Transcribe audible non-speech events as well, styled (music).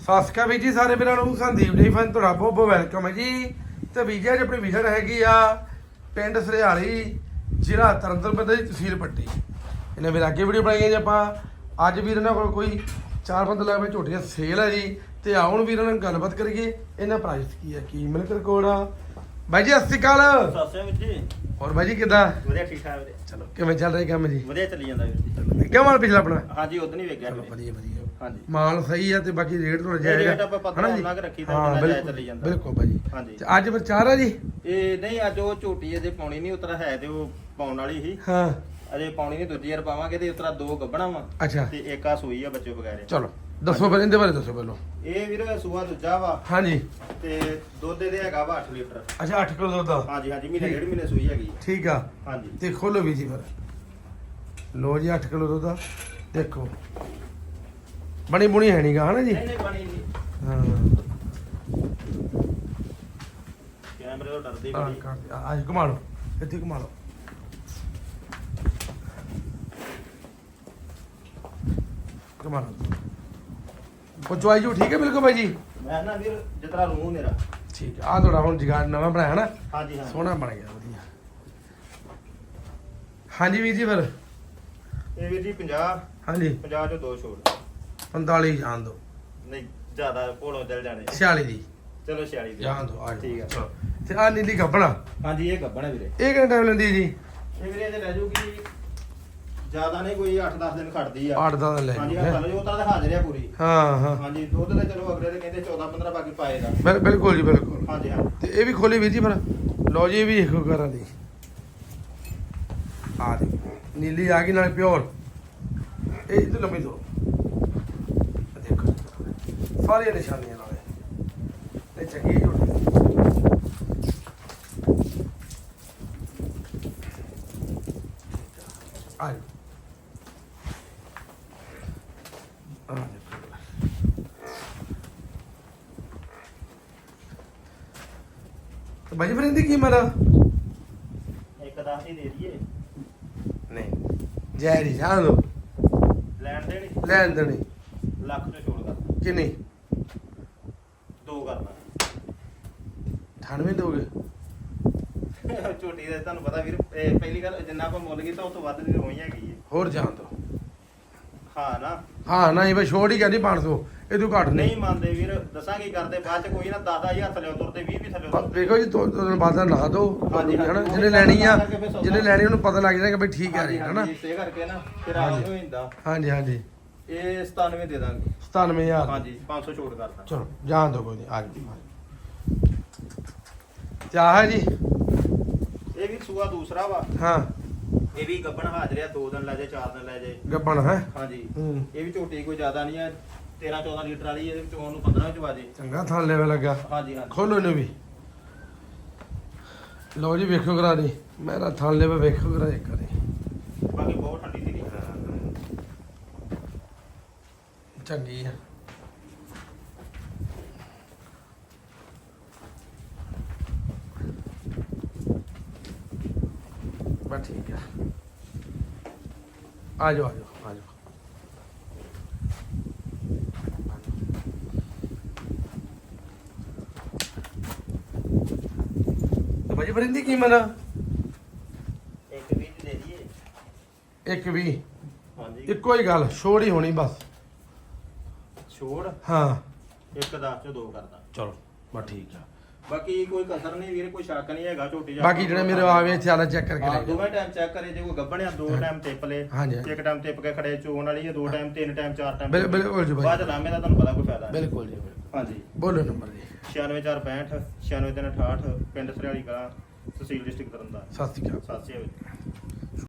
ਸਤਿ ਸ਼੍ਰੀ ਅਕਾਲ ਵੀਰ ਜੀ ਸਾਰੇ ਵੀਰਾਂ ਨੂੰ ਸੰਦੀਪ ਜੀ ਫਨ ਤੁਹਾਡਾ ਬਹੁਤ ਬਹੁਤ ਵੈਲਕਮ ਹੈ ਜੀ। ਤੇ ਵੀਜ਼ਾ ਜੀ ਆਪਣੀ ਵਿਜ਼ਿਟ ਹੈਗੀ ਆ ਪਿੰਡ ਸਰਿਆਲੀ ਜ਼ਿਲ੍ਹਾ ਤਰਨਤਾਰਨ ਦੀ ਤਹਿਸੀਲ ਪੱਟੀ। ਇਹਨੇ ਵੀਰ ਅੱਗੇ ਵੀਡੀਓ ਬਣਾਈ ਹੈ ਜੀ ਆਪਾਂ। ਅੱਜ ਵੀਰ ਇਹਨਾਂ ਕੋਲ ਕੋਈ ਚਾਰ ਲੱਗ ਪਏ ਝੋਟੀਆਂ ਸੇਲ ਹੈ ਜੀ। ਤੇ ਆਓ ਹੁਣ ਵੀਰਾਂ ਨਾਲ ਗੱਲਬਾਤ ਕਰੀਏ ਇਹਨਾਂ ਪ੍ਰਾਈਸ ਕੀ ਹੈ ਕੀ ਮਿਲਕ ਰਿਕਾਰਡ ਆ। ਬਾਈ ਜੀ ਸਤਿ ਸ਼੍ਰੀ ਅਕਾਲ। ਸਤਿ ਵੀਰ ਜੀ। ਹੋਰ ਬਾਈ ਜੀ ਕਿੱਦਾਂ? ਵਧੀਆ ਠੀਕ ਠਾਕ ਵੀਰੇ। ਚਲੋ ਕਿਵੇਂ ਚੱਲ ਰਿਹਾ ਕੰਮ ਜੀ? ਵਧੀਆ ਚੱਲੀ ਜਾਂਦਾ ਵੀਰ ਮਾਲ ਪਿਛਲਾ ਆਪਣਾ? ਹਾਂਜੀ ਉਦੋਂ ਹੀ ਵੇਖਿਆ ਚਲੋ ਵਧੀਆ ਵਧੀਆ। ਹਾਂਜੀ। ਮਾਲ ਸਹੀ ਆ ਤੇ ਬਾਕੀ ਰੇਟ ਇਹ ਜਾਏਗਾ ਰੇਟ ਆਪਾਂ ਪਤਾ? ਉਹਨਾਂ ਕੁ ਰੱਖੀ ਤਾਂ ਜਾਇਜ਼ ਬਿਲਕੁਲ, ਚੱਲੀ ਜਾਂਦਾ। ਬਿਲਕੁਲ ਭਾਜੀ। ਹਾਂਜੀ। ਤੇ ਅੱਜ ਫਿਰ ਚਾਰ ਆ ਜੀ? ਇਹ ਨਹੀਂ ਅੱਜ ਉਹ ਝੋਟੀ ਇਹਦੇ ਪਾਉਣੀ ਨਹੀਂ ਉਤਰਾ ਹੈ ਤੇ ਉਹ ਪਾਉਣ ਵਾਲੀ ਸੀ। ਹਾਂ। ਅਜੇ ਪਾਉਣੀ ਨਹੀਂ ਦੂਜੀ ਵਾਰ ਪਾਵਾਂਗੇ ਤੇ ਉਤਰਾ ਦੋ ਗੱਬਣਾ ਵਾ। ਅੱਛਾ। ਤੇ ਇੱਕ ਆ ਸੂਈ ਆ ਬੱਚੇ ਬਗੈਰੇ ਚਲੋ ਦੱਸੋ ਫਿਰ ਇਹਦੇ ਬਾਰੇ ਦੱਸੋ ਪਹਿਲਾਂ। ਇਹ ਵੀਰ ਸੂਆ ਦੂਜਾ ਵਾ। ਹਾਂਜੀ। ਤੇ ਦੁੱਧ ਇਹਦੇ ਹੈਗਾ ਵਾ 8 ਲੀਟਰ। ਅੱਛਾ 8 ਕਿਲੋ ਦੁੱਧ ਹਾਂਜੀ ਹਾਂਜੀ ਮਹੀਨੇ ਡੇਢ ਮਹੀਨੇ ਸੂਈ ਹੈਗੀ ਠੀਕ ਆ। ਹਾਂਜੀ। ਤੇ ਖੋਲੋ ਵੀ ਜੀ ਫਿਰ। ਲੋ ਜੀ 8 ਕਿਲੋ ਦੁੱਧ ਦੇਖੋ। ਬਣੀ ਬੁਣੀ ਹੈ ਨਹੀਂਗਾ ਹਨਾ ਜੀ? ਨਹੀਂ ਨਹੀਂ ਬਣੀ ਨਹੀਂ। ਹਾਂ। ਕੈਮਰੇ ਤੋਂ ਡਰਦੀ ਆ ਬੜੀ ਕਰ ਅੱਜ ਘੁਮਾ ਲਓ ਇੱਥੇ ਘੁਮਾ ਲਓ ਘੁਮਾ ਲਓ ਪਹੁੰਚਵਾਈ ਜੋ ਠੀਕ ਹੈ ਬਿਲਕੁਲ ਭਾਈ ਜੀ? ਮੈਂ ਨਾ ਵੀਰ ਜਿਤਨਾ ਰੂਹ ਮੇਰਾ। ਠੀਕ ਆ ਤੁਹਾਡਾ ਹੁਣ ਜਗਾੜ ਨਵਾਂ ਬਣਾਇਆ ਨਾ? ਹਾਂਜੀ ਹਾਂ ਸੋਹਣਾ ਬਣ ਗਿਆ ਵਧੀਆ। ਹਾਂਜੀ ਵੀਰ ਜੀ ਫਿਰ। ਇਹ ਵੀਰ ਜੀ 50 ਹਾਂਜੀ। 50 ਚੋਂ ਦੋ ਛੋੜ। 45 ਜਾਣ ਦੋ। ਨਹੀਂ ਜ਼ਿਆਦਾ ਭੋਲੋਂ ਚੱਲ ਜਾਣੇ। 46 ਦੀ ਚਲੋ 46 ਦੇ ਜਾਣ ਦੋ ਆ ਠੀਕ ਆ। ਤੇ ਆ ਨੀਲੀ ਗੱਬਣਾ। ਹਾਂਜੀ ਇਹ ਗੱਬਣ ਹੈ ਵੀਰੇ। ਇਹ ਕਿੰਨਾ ਟਾਈਮ ਲੈਂਦੀ ਹੈ ਜੀ? ਇਹ ਵੀਰੇ ਇਹਦੇ ਲੈ ਜੂਗੀ ਜ਼ਿਆਦਾ ਨਹੀਂ ਕੋਈ 8-10 ਦਿਨ ਖੜਦੀ ਆ। 8 ਦਾ ਲੈ ਹਾਂਜੀ ਜਾਓ, ਹਾਂ ਹੈਂ। ਚਲੋ ਉਹ ਤਾਂ ਹਾਜ਼ਰ ਆ ਪੂਰੀ। ਹਾਂ ਹਾਂ। ਹਾਂਜੀ ਦੁੱਧ ਤਾਂ ਚਲੋ ਅਗਲੇ ਦੇ ਕਹਿੰਦੇ 14-15 ਬਾਕੀ ਪਾਏ ਦਾ। ਬਿਲ- ਬਿਲਕੁਲ ਜੀ ਬਿਲਕੁਲ। ਹਾਂਜੀ ਹਾਂ। ਤੇ ਇਹ ਵੀ ਖੋਲੀ ਵੀਰ ਜੀ ਫਿਰ। ਲਓ ਜੀ ਇਹ ਵੀ ਦੇਖੋ ਕਰਾਂ ਦੀ। ਆ ਦੇ ਨੀਲੀ ਆ ਗਈ ਨਾਲੇ ਪਿਓਰ। ਇਹ ਇਧਰ ਲੰਮੀ ਦੋ। ਸਾਰੀਆਂ ਨਿਸ਼ਾਨੀਆਂ ਨਾਲੇ ਤੇ ਚੰਗੀ ਜੁੜੀ। ਆ ਜਾਓ। ਆ ਦੇਖੋ। ਤੇ ਬਾਜੀ ਫਿਰ ਇਹਦੀ ਕੀਮਤ ਆ? ਇੱਕ 10 ਹੀ ਦੇ ਦਈਏ। ਨਹੀਂ ਜੈ ਜੀ ਜਾਣ ਦੋ। ਲੈਣ ਦੇਣੀ। ਲੈਣ ਦੇਣੀ। ਲੱਖ ਚੋਂ ਛੋੜ ਕਰ। ਕਿੰਨੀ? ਦੋ ਕਰਨਾ। 98 ਦੋਗੇ (laughs) ਝੋਟੀ ਦੇ ਤੁਹਾਨੂੰ ਪਤਾ ਵੀਰ ਇਹ ਪਹਿਲੀ ਗੱਲ ਜਿੰਨਾ ਆਪਾਂ ਮੁੱਲ ਕੀਤਾ ਉਸ ਤੋਂ ਵੱਧ ਦੀ ਹੋਈ ਹੈਗੀ ਹੈ ਹੋਰ ਜਾਣ ਦੋ ਹਾਂ ਨਾ। ਹਾਂ ਨਹੀਂ ਬਈ ਛੋੜ ਹੀ ਕਹਿੰਦੀ 500 ਇਹ ਤੋਂ ਘੱਟ ਨਹੀਂ। ਨਹੀਂ ਮੰਨਦੇ ਵੀਰ ਦੱਸਾਂਗੇ ਕਰਦੇ ਬਾਅਦ ਚ ਕੋਈ ਨਾ 10000 ਥੱਲੇ ਤੁਰਦੇ 20 ਵੀ ਥੱਲੇ ਬ- ਤੁਰਦੇ ਵੇਖੋ ਜੀ ਦੋ ਦੋ ਦਿਨ ਬਾਅਦ ਦਾ ਹਾਂਜੀ, ਹਾਂਜੀ। ਹਨਾ ਜਿਹਨੇ ਲੈਣੀ ਆ ਜਿਹਨੇ ਲੈਣੀ ਉਹਨੂੰ ਪਤਾ ਲੱਗ ਜਾਏਗਾ ਬਈ ਠੀਕ ਆ ਹਾਂਜੀ, ਰਹੀ ਹਨਾ। ਹਾਂਜੀ, ਇਸੇ ਕਰਕੇ ਨਾ ਫਿਰ ਆ ਹਾਂਜੀ। ਹੋ ਜਾਂਦਾ। ਹਾਂਜੀ ਹਾਂਜੀ। ਇਹ 97 ਦੇ ਦਾਂਗੇ। 97000 ਹਾਂਜੀ 500 ਛੋੜ ਕਰਦਾ ਚਲੋ ਜਾਣ ਦੋ ਕੋਈ ਨਹੀਂ ਆ ਜਾਓ ਚਾਹ ਹੈ ਜੀ? ਇਹ ਵੀ ਸੂਆ ਦੂਸਰਾ ਵਾ। ਹਾਂ। ਇਹ ਵੀ ਗੱਬਣ ਹਾਜ਼ਰ ਆ 2 ਦਿਨ ਲੈ ਜਾਏ 4 ਦਿਨ ਲੈ ਜਾਏ। ਗੱਬਣ ਹੈ? ਹਾਂਜੀ। ਹੂੰ। ਇਹ ਵੀ ਝੋਟੀ ਕੋਈ ਜ਼ਿਆਦਾ ਨਹੀਂ ਹੈ 13 14 ਲੀਟਰ ਵਾਲੀ ਇਹਦੇ ਵਿੱਚ ਉਹਨੂੰ 15 ਚ ਵਾਜੇ ਚੰਗਾ ਥਾਂ ਲੈਵਲ ਲੱਗਾ ਹਾਂਜੀ ਹਾਂਜੀ। ਖੋਲੋ ਇਹਨੂੰ ਵੀ। ਲਓ ਜੀ ਵੇਖੋ ਕਰਾ ਦੀ। ਮੇਰਾ ਥਾਂ ਲੈਵਲ ਵੇਖੋ ਕਰਾ ਇੱਕ ਵਾਰੀ ਬਾਕੀ ਬਹੁਤ ਠੰਡੀ ਸੀਗੀ ਚੰਗੀ ਆ। ਬਸ ਠੀਕ ਆ। ਆ ਜਾਓ ਆ ਜਾਓ ਆ ਜਾਓ ਤੇ ਭਾਜੀ ਫਿਰ ਇਹਦੀ ਕੀਮਤ ਆ ਇੱਕ ਵੀ ਦੇ ਦਈਏ। ਇੱਕ ਵੀ ਹਾਂਜੀ। ਇੱਕੋ ਹੀ ਗੱਲ ਛੋੜ ਹੀ ਹੋਣੀ ਬਸ। ਛੋੜ। ਹਾਂ। ਇੱਕ 10 ਚੋਂ ਦੋ ਕਰਦਾ। ਚਲੋ ਬਸ ਠੀਕ ਆ। ਬਾਕੀ ਕੋਈ ਕਸਰ ਨਹੀਂ ਵੀਰ ਕੋਈ ਸ਼ੱਕ ਨਹੀਂ ਹੈਗਾ ਝੋਟੀ ਜਾ ਬਾਕੀ ਜਿਹੜੇ ਮੇਰੇ ਆਵੇ ਚੱਲ ਚੈੱਕ ਕਰਕੇ ਲੈ ਜਾਓ। ਦੋਵੇਂ ਟਾਈਮ ਚੈੱਕ ਕਰੇ ਜੇ ਕੋਈ ਗੱਬਣਿਆ ਦੋ ਟਾਈਮ ਟਿਪ ਲੇ। ਹਾਂਜੀ, ਹਾਂਜੀ। ਇੱਕ ਟਾਈਮ ਟਿਪ ਕੇ ਖੜੇ ਚੋਣ ਵਾਲੀ ਹੈ ਦੋ ਟਾਈਮ ਤਿੰਨ ਟਾਈਮ ਚਾਰ ਟਾਈਮ ਬਿਲ- ਬਿਲਕੁਲ ਜੀ ਬਾਅਦ ਭਾਈ ਚ ਲਾਮੇ ਦਾ ਤੁਹਾਨੂੰ ਪਤਾ ਕੋਈ ਫਾਇਦਾ। ਨਹੀਂ ਬਿਲਕੁਲ ਜੀ ਬਿਲਕੁਲ। ਹਾਂਜੀ। ਬੋਲੋ ਨੰਬਰ ਜੀ। 96465 96368 ਪਿੰਡ ਸਰਿਆਲੀ ਕਲਾਂ ਤਹਿਸੀਲ ਡਿਸਟ੍ਰਿਕਟ ਤਰਨਤਾਰਨ। ਸਤਿ ਸ਼੍ਰੀ ਅਕਾਲ। ਸਤਿ ਸ਼੍ਰੀ ਅਕਾਲ।